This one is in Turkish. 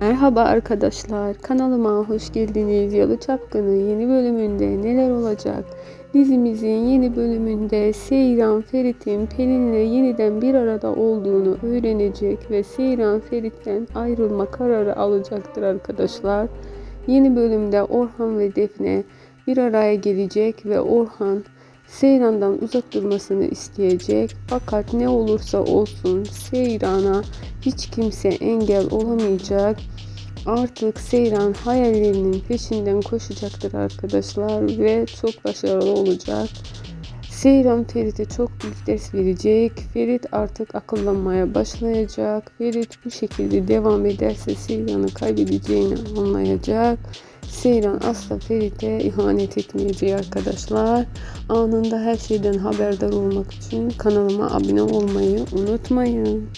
Merhaba arkadaşlar, kanalıma hoş geldiniz. Yalı Çapkını yeni bölümünde neler olacak? Dizimizin yeni bölümünde Seyran Ferit'in Pelin'le yeniden bir arada olduğunu öğrenecek ve Seyran Ferit'ten ayrılma kararı alacaktır arkadaşlar. Yeni bölümde Orhan ve Defne bir araya gelecek ve Orhan Seyran'dan uzak durmasını isteyecek. Fakat ne olursa olsun Seyran'a hiç kimse engel olamayacak. Artık Seyran hayallerinin peşinden koşacaktır arkadaşlar ve çok başarılı olacak. Seyran Ferit'e çok büyük ders verecek. Ferit artık akıllanmaya başlayacak. Ferit bu şekilde devam ederse Seyran'ı kaybedeceğini anlayacak. Seyran asla Ferit'e ihanet etmeyecek arkadaşlar. Anında her şeyden haberdar olmak için kanalıma abone olmayı unutmayın.